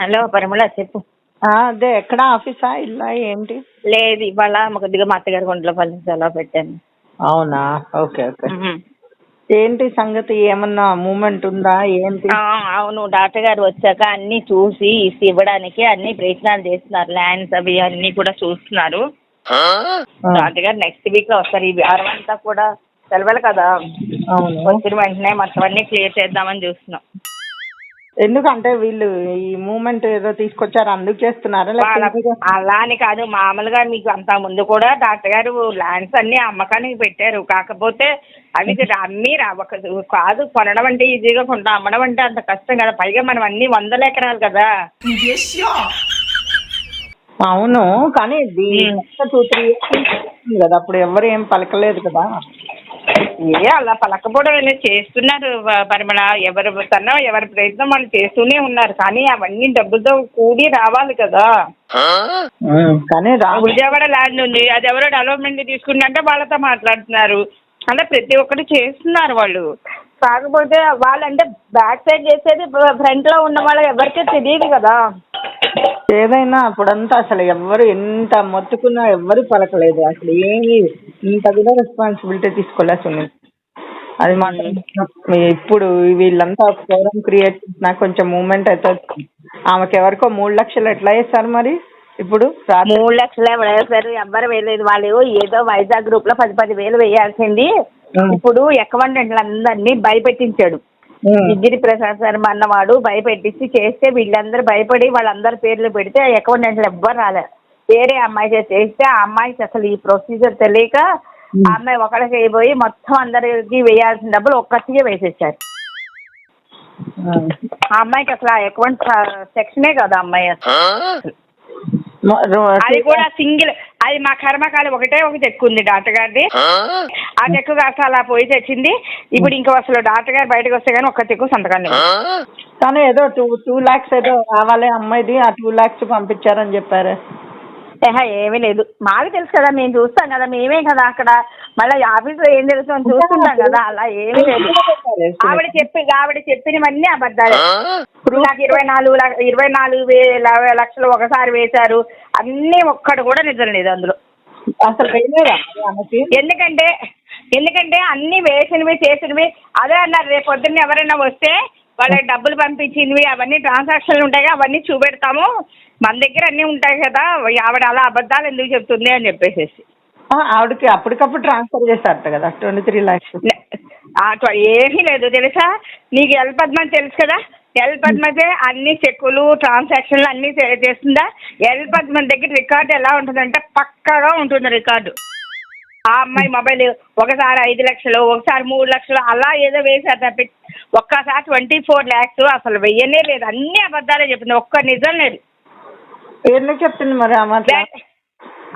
Hello పరిమళ చెప్పు. ఆ, అదే ఎక్కడ ఆఫీసా ఇల్లా ఏంటి? లేదు ఇవాళ మా కొద్దిగా మా అత్తగారి ఒంట్లో పని సెలవు పెట్టాను. అవునా? Okay okay. ఏంటి సంగతి? ఏమన్నా మూమెంట్ ఉందా? ఏంటి? ఆ, అవును డాక్టర్ గారు వచ్చాక అన్ని చూసి ఇసి ఇవ్వడానికి అన్ని ప్రయత్నాలు చేస్తున్నారు. ల్యాండ్స్ అవి అన్ని కూడా చూస్తున్నారు. ఆ, డాక్టర్ గారు నెక్స్ట్ వీక్లో వస్తారు. ఈ వారం అంతా కూడా సెలవులు కదా. అవును. వచ్చిన వెంటనే మొత్తం అన్ని క్లియర్ చేద్దామని చూస్తున్నాం. ఎందుకంటే వీళ్ళు ఈ మూమెంట్ ఏదో తీసుకొచ్చారు అందుకు చేస్తున్నారా వాళ్ళ లేకపోతే అలా అని కాదు మామూలుగా మీకు అంత ముందు కూడా డాక్టర్ గారు ల్యాండ్స్ అన్ని అమ్మకానికి పెట్టారు. కాకపోతే అవి అమ్మి రా ఒక కాదు కొనడం అంటే ఈజీగా కొంటాం అమ్మడం అంటే అంత కష్టం కదా. పైగా మనం అన్ని వందల ఎకరాలు కదా. అవును కానీ. టూ త్రీ కదా. అప్పుడు ఎవరు ఏం పలకలేదు కదా. ఏ అలా పలకపోవడం అనేది చేస్తున్నారు పరిమళ. ఎవరు తన ఎవరి ప్రయత్నం వాళ్ళు చేస్తూనే ఉన్నారు. కానీ అవన్నీ డబ్బులతో కూడి రావాలి కదా. కానీ విజయవాడ ల్యాండ్ ఉంది? అది ఎవరో డెవలప్మెంట్ తీసుకుంటే వాళ్ళతో మాట్లాడుతున్నారు. అంటే ప్రతి ఒక్కటి చేస్తున్నారు వాళ్ళు. కాకపోతే వాళ్ళంటే బ్యాక్ సైడ్ చేసేది ఫ్రంట్లో ఉన్న వాళ్ళు ఎవరికీ తెలియదు కదా. ఏదైనా అప్పుడంతా అసలు ఎవరు ఎంత మొత్తుకున్నా ఎవరు పలకలేదు. అసలు ఏమి ఇంత కూడా రెస్పాన్సిబిలిటీ తీసుకోలే సునీల్. అది మాత్రం ఇప్పుడు వీళ్ళంతా ఫోరం క్రియేట్ చేసినా కొంచెం మూమెంట్ అయితే వచ్చింది. ఆమెకి ఎవరికో మూడు లక్షలు ఎట్లా చేస్తారు మరి? ఇప్పుడు మూడు లక్షలు ఎవరు ఎవ్వరు వేయలేదు. వాళ్ళు ఏదో వైజాగ్ గ్రూప్లో పది పది వేలు వేయాల్సింది. ఇప్పుడు అకౌంటెంట్లు అందరినీ భయపెట్టించాడు. ఉం. డిగ్రీ ప్రసాద్ శర్మ అన్నవాడు భయపెట్టించి చేస్తే వీళ్ళందరూ భయపడి వాళ్ళందరి పేర్లు పెడితే అకౌంటెంట్లు ఎవ్వరు రాలే. వేరే అమ్మాయి చేసి చేస్తే ఆ అమ్మాయికి అసలు ఈ ప్రొసీజర్ తెలియక ఆ అమ్మాయి ఒకరికి అయిపోయి మొత్తం అందరికి వేయాల్సిన డబ్బులు ఒక్కటికే వేసేసారు. ఆ. అమ్మాయికి అసలు ఆ అకౌంట్ సెక్షనే కదా అమ్మాయి అసలు. అది కూడా సింగిల్ అది మా కర్మకాలి ఒకటే ఒకటి ఎక్కువ ఉంది డాక్టర్ గారిది ఆ చెక్కు కాస్త అలా పోయి తెచ్చింది. ఇప్పుడు ఇంకా అసలు డాక్టర్ గారు బయటకు వస్తే కానీ ఒక్క చెక్కు సంతకం లేదు కానీ ఏదో టూ టూ లాక్స్ ఏదో రావాలి అమ్మాయిది ఆ టూ లాక్స్ పంపించారని చెప్పారు. ఏహ, ఏమీ లేదు. మాకు తెలుసు కదా మేము చూస్తాం కదా మేమే కదా అక్కడ. మళ్ళీ ఆఫీస్లో ఏం తెలుస్తుందో చూస్తుంటాం కదా అలా ఏమీ లేదు. ఆవిడ చెప్పి ఆవిడ చెప్పినవన్నీ అబద్ధాలు. ఇప్పుడు నాకు ఇరవై నాలుగు లక్ష- ఇరవై నాలుగు వే- లక్షలు ఒకసారి వేశారు. అన్నీ ఒక్కటి కూడా నిజం లేదు అందులో. అసలు వేయలేదా? మరి ఆమెకి? ఎందుకంటే ఎందుకంటే అన్ని వేసినవి చేసినవి. అదే అన్నారు రేపు పొద్దున్న ఎవరైనా వస్తే వాళ్ళకి డబ్బులు పంపించినవి అవన్నీ ట్రాన్సాక్షన్లు ఉంటాయి అవన్నీ చూపెడతాము. మన దగ్గర అన్నీ ఉంటాయి కదా ఆవిడ అలా అబద్ధాలు ఎందుకు చెప్తుంది అని చెప్పేసేసి. ఆవిడకి అప్పటికప్పుడు ట్రాన్స్ఫర్ చేశారట కదా ట్వంటీ త్రీ లాక్స్ లే- ఆ ట- ఏమీ లేదు తెలుసా? నీకు ఎల్ పద్మని తెలుసు కదా? ఎల్ పద్మతే అన్ని చెక్కులు ట్రాన్సాక్షన్లు అన్నీ చేస్తుందా? ఎల్ పద్మ దగ్గర రికార్డు ఎలా ఉంటుందంటే పక్కాగా ఉంటుంది రికార్డు ఆ అమ్మాయి మొబైల్ ఒకసారి ఐదు లక్షలు ఒకసారి మూడు లక్షలు అలా ఏదో వేసారు తప్పి ఒక్కసారి ట్వంటీ ఫోర్ ల్యాక్స్ అసలు వెయ్యనే లేదు. అన్ని అబద్ధాలే చెప్పింది ఒక్క నిజం లేదు. ఎందుకు చెప్తుంది మరి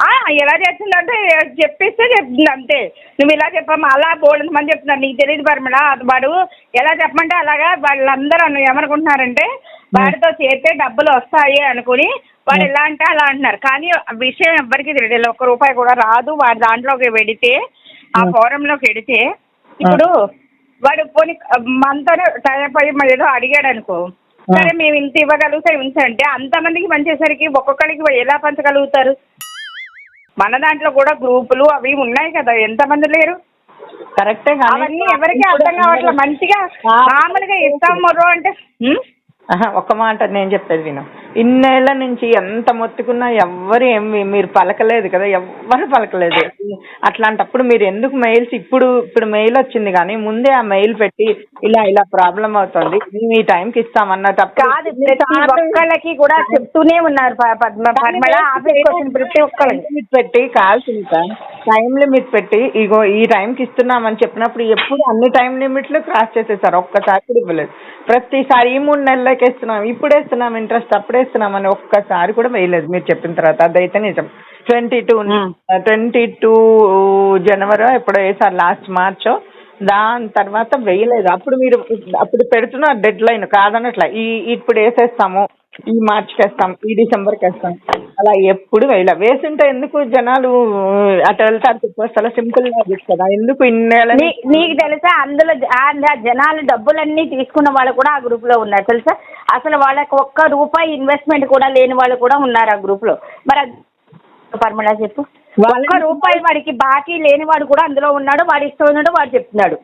ఆ, ఎలా చేస్తుందంటే చెప్పిస్తే చెప్తుంది అంతే. నువ్వు ఇలా చెప్పమ్మా అలా బోల్డ్ మంది చెప్తున్నారు నీకు తెలియదు పరిమళ అది వాడు ఎలా చెప్పమంటే అలాగా వాళ్ళందరూ ఏమనుకుంటున్నారంటే వాడితో చేస్తే డబ్బులు వస్తాయి అనుకుని వాడు ఎలా అంటే అలా అంటున్నారు. కానీ విషయం ఎవ్వరికీ తెలియదు. ఒక్క రూపాయి కూడా రాదు. వాడి దాంట్లోకి వెడితే ఆ ఫోరంలోకి వెడితే ఇప్పుడు వాడు పోనీ మనతోనే టైప్ అయ్యి ఏదో అడిగాడు అనుకో సరే మేము ఇంత ఇవ్వగలుగుతాం అంటే అంతమందికి పంచేసరికి ఒక్కొక్కరికి ఎలా పంచగలుగుతారు? మన దాంట్లో కూడా గ్రూపులు అవి ఉన్నాయి కదా ఎంతమంది లేరు? కరెక్టే అవన్నీ ఎవరికి అర్థం కావట్లే? మంచిగా మామూలుగా ఇస్తాం మొర్రో అంటే ఉం? ఆహా, ఒక మాట నేను చెప్పేది విను. ఇన్నేళ్ళ నుంచి ఎంత మొత్తుకున్నా ఎవ్వరు ఏం మీరు పలకలేదు కదా ఎవ్వరు పలకలేదు. అట్లాంటప్పుడు మీరు ఎందుకు మెయిల్స్ ఇప్పుడు ఇప్పుడు మెయిల్ వచ్చింది కానీ ముందే ఆ మెయిల్ పెట్టి ఇలా ఇలా ప్రాబ్లం అవుతుంది మేము ఈ టైంకి ఇస్తామన్న తప్ప కాదు ప్రతి ఒక్కళ్ళకి కూడా చెప్తూనే ఉన్నారు పద్మ పద్మళ ఆఫీస్కి వచ్చిన ప్రతి ఒక్కళ్ళకి. పెట్టి కాల్సింది టైం లిమిట్ పెట్టి ఇగో ఈ టైంకి ఇస్తున్నామని చెప్పినప్పుడు ఎప్పుడు అన్ని టైం లిమిట్లు క్రాస్ చేసేసారు ఒక్కసారి కూడా ఇవ్వలేదు. ప్రతిసారి ఈ మూడు నెలలకి ఇస్తున్నాం ఇప్పుడు వేస్తున్నాం ఇంట్రెస్ట్ అప్పుడే ఇస్తున్నాం అని ఒక్కసారి కూడా వేయలేదు. మీరు చెప్పిన తర్వాత అదైతే నిజం. Twenty two. ట్వంటీ టూ జనవరి ఎప్పుడో వేసారు లాస్ట్ మార్చో దాని తర్వాత వేయలేదు. అప్పుడు మీరు అప్పుడు పెడుతున్న డెడ్ లైన్ కాదనట్ల. ఈ ఇప్పుడు వేసేస్తాము ఈ మార్చ్కి వేస్తాం ఈ డిసెంబర్కి వేస్తాం అలా ఎప్పుడు వేయలే. వేస్తుంటే ఎందుకు జనాలు అటు వెళ్తారు చెప్పేస్తా సింపుల్గా కదా. ఎందుకు ఇన్నేళ్ళ నీ నీకు తెలుసా అందులో జనాలు డబ్బులన్నీ తీసుకున్న వాళ్ళు కూడా ఆ గ్రూప్లో ఉన్నారు. తెలుసా? అసలు వాళ్ళకి ఒక్క రూపాయి ఇన్వెస్ట్మెంట్ కూడా లేని వాళ్ళు కూడా ఉన్నారు ఆ గ్రూప్లో మరి పర్మిళ చెప్పు. ఒక్క రూపాయి వాడికి బాకీ లేని వాడు కూడా అందులో ఉన్నాడు వాడు ఇష్టం ఉన్నాడు వాడు చెప్తున్నాడు.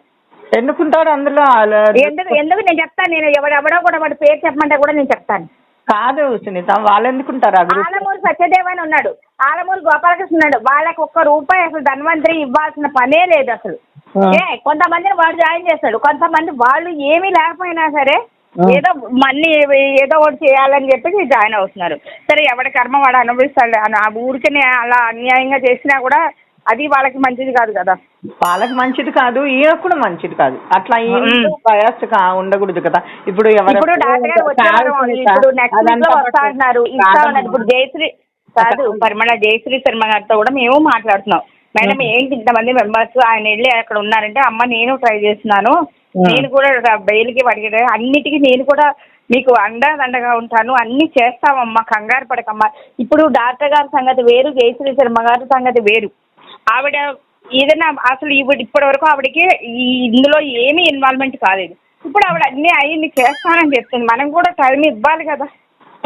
ఎన్నుకుంటారు అందులో ఎందుకు ఎందుకు నేను చెప్తాను నేను ఎవడెవడో కూడా వాడి పేరు చెప్పమంటే కూడా నేను చెప్తాను. కాదు సునీత వాళ్ళు ఎందుకుంటారు ఆలమూరు సత్యదేవ్ అని ఉన్నాడు. ఆలమూరు గోపాలకృష్ణ ఉన్నాడు. వాళ్ళకి ఒక్క రూపాయి అసలు ధన్వంతరి ఇవ్వాల్సిన పనే లేదు అసలు. ఏ కొంతమందిని వాడు జాయిన్ చేస్తాడు. కొంతమంది వాళ్ళు ఏమీ లేకపోయినా సరే. ఏదో మన్ని ఏదో ఒకటి చేయాలని చెప్పి జాయిన్ అవుతున్నారు. సరే ఎవరి కర్మ వాడు అనుభవిస్తాడు. ఆ ఊరికనే అలా అన్యాయంగా చేసినా కూడా అది వాళ్ళకి మంచిది కాదు కదా. వాళ్ళకి మంచిది కాదు ఈయనకు కూడా మంచిది కాదు. అట్లా ఈయన. బయాస్ ఉండకూడదు కదా. ఇప్పుడు ఎవరు ఇప్పుడు అంటున్నారు. ఇప్పుడు జయశ్రీ కాదు పరిమళ జయశ్రీ శర్మ గారితో కూడా మేము మాట్లాడుతున్నాం. మేడం ఏంటి ఇంతమంది మెంబర్స్ ఆయన వెళ్ళి అక్కడ ఉన్నారంటే అమ్మ నేను ట్రై చేస్తున్నాను. నేను కూడా బెయిల్కి వాడికి అన్నిటికీ నేను కూడా మీకు అండదండగా ఉంటాను. అన్ని చేస్తామమ్మా కంగారు పడకమ్మా. ఇప్పుడు డాక్టర్ గారి సంగతి వేరు జయశ్రీ శర్మ గారి సంగతి వేరు. ఆవిడ ఏదైనా అసలు ఈవిడ ఇప్పటి వరకు ఆవిడకి ఈ ఇందులో ఏమీ ఇన్వాల్వ్మెంట్ కాలేదు. ఇప్పుడు ఆవిడ అన్ని అయ్యింది చేస్తానని చెప్తుంది. మనం కూడా టైం ఇవ్వాలి కదా.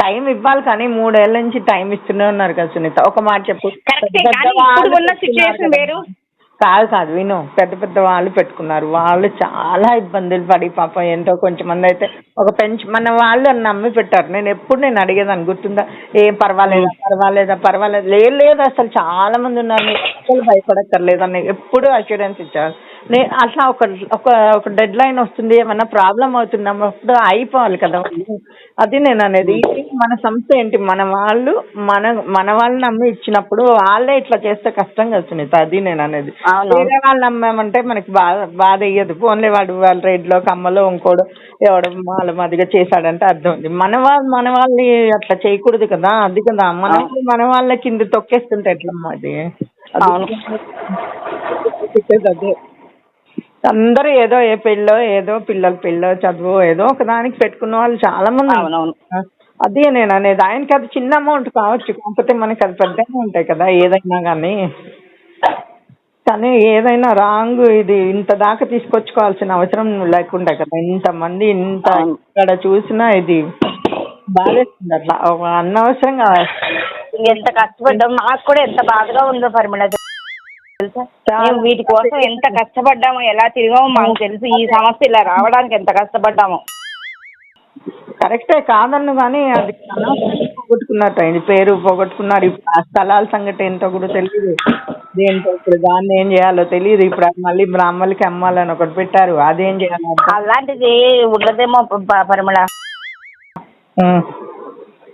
టైం ఇవ్వాలి కానీ మూడేళ్ళ నుంచి టైం ఇస్తూనే ఉన్నారు కదా సునీత. ఒక మాట చెప్పు. కరెక్టే కానీ ఇప్పుడు ఉన్న. వేరు. కాదు కాదు విను. పెద్ద పెద్ద వాళ్ళు పెట్టుకున్నారు. వాళ్ళు చాలా ఇబ్బందులు పడి పాపం ఎంతో కొంచెం మంది అయితే ఒక పెంచ్ మన వాళ్ళు నమ్మి పెట్టారు. నేను ఎప్పుడు నేను అడిగేదాన్ని గుర్తుందా? ఏం పర్వాలేదా పర్వాలేదా పర్వాలేదు? లేదు లేదు అసలు చాలా మంది ఉన్నారు. మీరు అసలు భయపడక్కర్లేదని ఎప్పుడు అష్యూరెన్స్ ఇచ్చారు. నే అట్లా ఒక ఒక ఒక డెడ్ లైన్ వస్తుంది ఏమన్నా ప్రాబ్లం అవుతున్నప్పుడు అయిపోవాలి కదా అది నేను అనేది మన సంస్థ ఏంటి? మన వాళ్ళు మన మన వాళ్ళు నమ్మి ఇచ్చినప్పుడు వాళ్ళే ఇట్లా చేస్తే కష్టం కదా సునీత. అది నేను అనేది. వేరే వాళ్ళు నమ్మామంటే మనకి బాధ బాధ అయ్యదు ఫోన్లే వాడు వాళ్ళ రేట్లో కమ్మలో ఇంకోడు ఎవడు వాళ్ళ మాదిగా చేశాడంటే అర్థం ఉంది. మన వాళ్ళు మన వాళ్ళని అట్లా చేయకూడదు కదా అది కదా. మన వాళ్ళు మన వాళ్ళ కింద తొక్కేస్తుంటే ఎట్లమ్మా అది? అది అవును. అదే. అందరూ ఏదో ఏ పెళ్ళో ఏదో పిల్లల పెళ్ళో చదువు ఏదో ఒక దానికి పెట్టుకున్న వాళ్ళు చాలా మంది. అవునవును. అదే నేను అనేది. ఆయనకి అది చిన్న అమౌంట్ కావచ్చు. కాకపోతే మనకి అది పెద్దగా ఉంటాయి కదా ఏదైనా కానీ. కానీ ఏదైనా రాంగ్ ఇది ఇంత దాకా తీసుకొచ్చుకోవాల్సిన అవసరం లేకుండా కదా. ఇంతమంది ఇంత. ఇక్కడ చూసినా ఇది బాధేస్తుంది అట్లా. ఒక అనవసరంగా ఎంత కష్టపడ్డాం మాకు కూడా ఎంత బాధగా ఉందో పరిమళ తెలుసా? మేము వీటి కోసం ఎంత కష్టపడ్డామో ఎలా తిరిగామో మాకు తెలుసు. ఈ సమస్య ఇలా రావడానికి ఎంత కష్టపడ్డామో. కరెక్టే కాదన్ను కానీ అది పోగొట్టుకున్నట్టు పేరు పోగొట్టుకున్నారు. ఇప్పుడు ఆ స్థలాల సంగతి ఏంటో కూడా తెలియదు. దేంటో ఇప్పుడు దాన్ని ఏం చేయాలో తెలియదు ఇప్పుడు అది మళ్ళీ బ్రాహ్మణులకి అమ్మాలని ఒకటి పెట్టారు. అదేం చేయాలో అలాంటిది ఉండదేమో ప- పరిమళ. ఉం.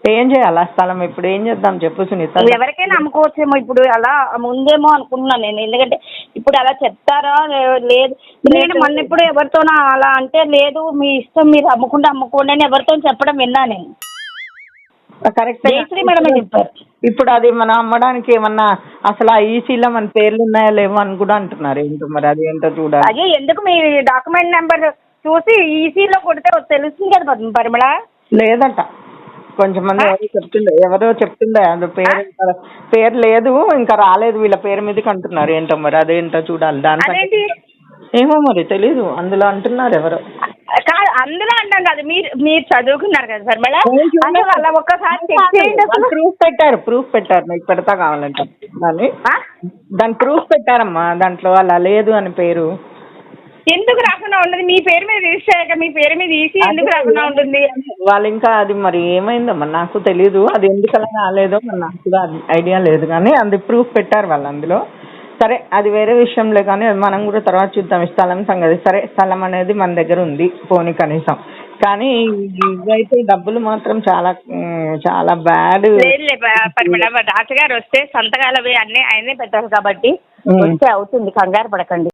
ఏం చేయాలి ఆ స్థలం ఇప్పుడు? ఏం చేద్దాం? చెప్పు సునీత. ఎవరికైనా అమ్ముకోవచ్చేమో ఇప్పుడు అలా ముందేమో అనుకుంటున్నాను నేను. ఎందుకంటే ఇప్పుడు అలా చెప్తారా? లే- లేదు. నేను మొన్న ఇప్పుడు ఎవరితోనో అలా అంటే లేదు. మీ ఇష్టం మీరు అమ్ముకుంటే అమ్ముకోండి అని ఎవరితో చెప్పడం విన్నా నేను. కరెక్ట్ జయశ్రీ మేడమే చెప్పారు ఇప్పుడు అది మనం అమ్మడానికి ఏమన్నా అసలు ఆ ఈసీలో మన పేర్లు ఉన్నాయా లేవో అని కూడా అంటున్నారు. ఏంటో మరి అది ఏంటో చూడాలి. అదే ఎందుకు మీ డాక్యుమెంట్ నెంబర్ చూసి ఈసీలో కొడితే తెలుస్తుంది కదా పద్మ పరిమళ లేదట. కొంచెం మంది ఎవరో చెప్తుండే ఎవరో చెప్తుండే అది పేరు ఇంకా పేరు లేదు ఇంకా రాలేదు వీళ్ళ పేరు మీదకి అంటున్నారు. ఏంటో మరి అదేంటో చూడాలి. దాని అదేంటి? ఏమో మరి తెలీదు. అందులో అంటున్నారు ఎవరో. అందులో అంటాం కదా మీరు మీరు చదువుకున్నారు కదా చూడలేదు. అసలు అలా ఒక్కసారి చెక్ చేయండి. అసలు ప్రూఫ్ పెట్టారు ప్రూఫ్ పెట్టారు. నీకు పెడతా కావాలంటే. దాన్ని? దాని ప్రూఫ్ పెట్టారమ్మా. దాంట్లో అలా లేదు అని పేరు. ఎందుకు రాకుండా ఉండదు? మీ పేరు మీద రిజిస్టర్ అయ్యాక మీ పేరు మీద ఈసీ ఎందుకు రాకుండా ఉంటుంది? వాళ్ళు ఇంకా అది మరి ఏమైందమ్మా నాకు తెలీదు. అది ఎందుకు అలా రాలేదో మరి నాకు కూడా ఐడియా లేదు కానీ అది ప్రూఫ్ పెట్టారు వాళ్ళు అందులో. సరే అది వేరే విషయంలో కానీ మనం కూడా తర్వాత చూద్దాం స్థలం సంగతి. సరే స్థలం అనేది మన దగ్గర ఉంది పోనీ కనీసం. కానీ ఇవైతే డబ్బులు మాత్రం చాలా చాలా బ్యాడ్ డాక్టర్ గారు వస్తే సంతకాలు అవి అన్నీ ఆయనే పెట్టారు కాబట్టి. వస్తే అవుతుంది కంగారు పడకండి.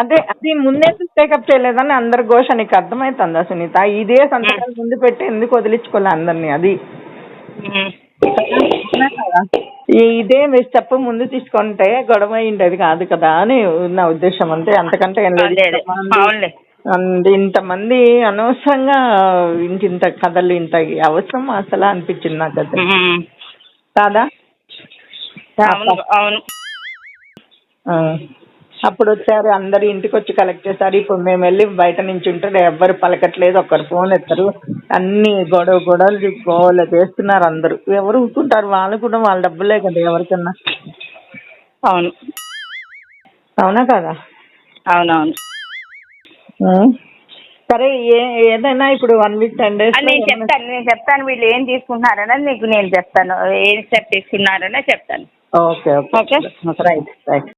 అదే అది ముందే టేకప్ చేయలేదని అందరి ఘోష నీకు అర్థమవుతుందా సునీత? ఇదే సంతకాలు ముందు పెట్టి ఎందుకు వదిలించుకోలే అందరినీ అది? ఇదే మీరు స్టెప్ ముందు తీసుకుంటే గొడవ అయ్యిండేది కాదు కదా అని నా ఉద్దేశం అంతే అంతకంటే ఏం లేదు. అదే అదే అవునులే అండ్ ఇంతమంది అనవసరంగా ఇంత ఇంత కథలు ఇంత అవసరం అసలు అనిపించింది నాకు అది. కాదా అవును. అప్పుడు వచ్చారు అందరు ఇంటికి వచ్చి కలెక్ట్ చేశారు. ఇప్పుడు మేము వెళ్ళి బయట నుంచి ఉంటే ఎవ్వరు పలకట్లేదు ఒక్కరు ఫోన్ ఎత్తారు. అన్ని గొడవ గొడవలు గోల చేస్తున్నారు అందరూ. ఎవరు ఊరుకుంటారు? వాళ్ళు కూడా వాళ్ళ డబ్బులే కదా ఎవరికన్నా. అవును. అవునా కదా? అవునవును. సరే ఏ ఏదైనా ఇప్పుడు వన్ వీక్ టెన్ డేస్ నేను చెప్తాను నేను చెప్తాను. వీళ్ళు ఏం తీసుకుంటున్నారని నీకు నేను చెప్తాను. ఏం స్టెప్ తీసుకున్నారనే చెప్తాను. Okay okay okay right right